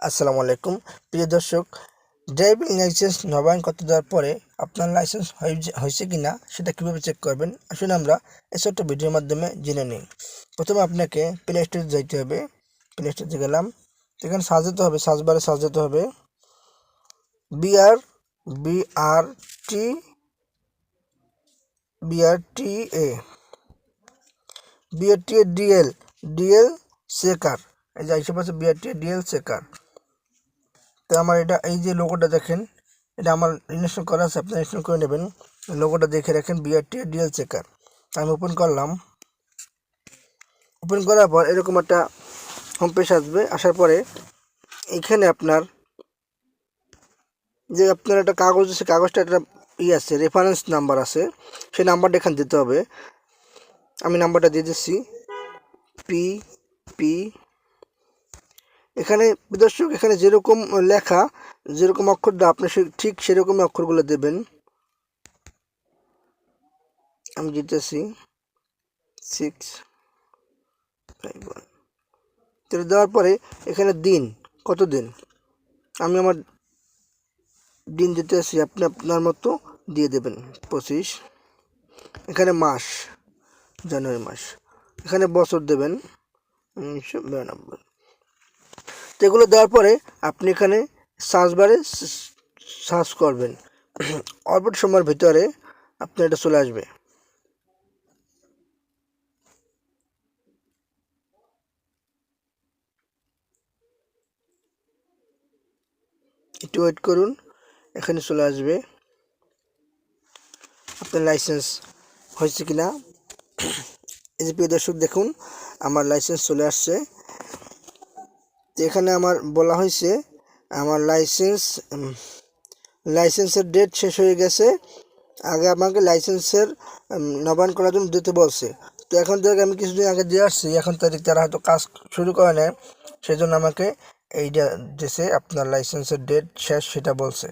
আসসালামু আলাইকুম। প্রিয় দর্শক, ড্রাইভিং লাইসেন্স নবায়ন করতে দেওয়ার পরে আপনার লাইসেন্স হয়েছে- কি না সেটা কীভাবে চেক করবেন? আসলে আমরা এই ছোট্ট ভিডিওর মাধ্যমে জেনে নিই। প্রথমে আপনাকে প্লে স্টোরে যাইতে হবে। প্লে স্টোরে গেলাম। এখানে সার্চ দিতে হবে সার্চ বারে সার্চ দিতে হবে। BR BR T BR T A BRT DL DL checker এই যে আইসে পাশে বিআরটি ডিএল সেকার তো আমার এটা, এই যে লোগোটা দেখেন, এটা আমার ইনস্টল করা আছে আপনি ইনস্টল করে নেবেন। লোগোটা দেখে রাখেন বিআরটি ডিএল চেকার আমি ওপেন করলাম। ওপেন করার পর এরকম একটা হোম পেজ আসবে, আসার পরে এখানে আপনার, যে আপনার একটা কাগজ আছে, কাগজটা একটা ই আছে রেফারেন্স নাম্বার আছে, সেই নাম্বারটা এখানে দিতে হবে। আমি নাম্বারটা দিয়ে দিচ্ছি। পি পি এখানে দর্শক, এখানে যেরকম লেখা, যেরকম অক্ষরটা আপনি ঠিক সেরকম অক্ষরগুলো দেবেন। আমি দিতেছি সিক্স ফাইভ ওয়ান দেওয়ার পরে এখানে দিন, কত দিন? আমি আমার দিন দিতেছি আপনি আপনার মতো দিয়ে দেবেন, পঁচিশ। এখানে মাস, জানুয়ারি মাস। এখানে বছর দেবেন, উনিশশো বিরানব্বই। তো এগুলো দেওয়ার পরে আপনি এখানে সার্চ বারে সার্চ করবেন। অল্প সময়ের ভিতরে আপনার এটা চলে আসবে। একটু ওয়েট করুন, এখানে চলে আসবে। আপনার লাইসেন্স হয়েছে কি না এই যে প্রিয় দর্শক, দেখুন, আমার লাইসেন্স চলে আসছে। এখানে আমার বলা হয়েছে, আমার লাইসেন্স লাইসেন্সের ডেট শেষ হয়ে গেছে। আগে আমাকে লাইসেন্সের নবায়ন করার জন্য দিতে বলছে। তো এখন থেকে আমি কিছুদিন আগে দিয়ে আসছি, এখন তারিখ তারা হয়তো কাজ শুরু করে নেয়। সেই জন্য আমাকে এইটা দিয়েছে আপনার লাইসেন্সের ডেট শেষ, সেটা বলছে।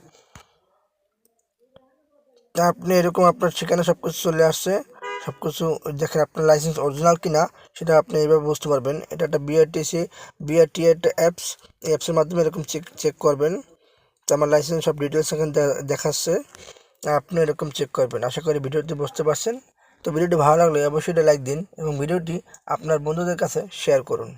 আপনি এরকম আপনার সেখানে সব কিছু চলে আসছে। সব কিছু দেখেন আপনার লাইসেন্স অরিজিনাল কিনা, সেটা আপনি এইভাবে বুঝতে পারবেন। এটা একটা বিআরটিসি বিআরটি একটা অ্যাপস এই অ্যাপসের মাধ্যমে এরকম চেক চেক করবেন। তো আমার লাইসেন্স সব ডিটেলস এখানে দেখাচ্ছে। আপনি এরকম চেক করবেন। আশা করি ভিডিওটি বুঝতে পারছেন। তো ভিডিওটি ভালো লাগলে অবশ্যই এটা লাইক দিন এবং ভিডিওটি আপনার বন্ধুদের কাছে শেয়ার করুন।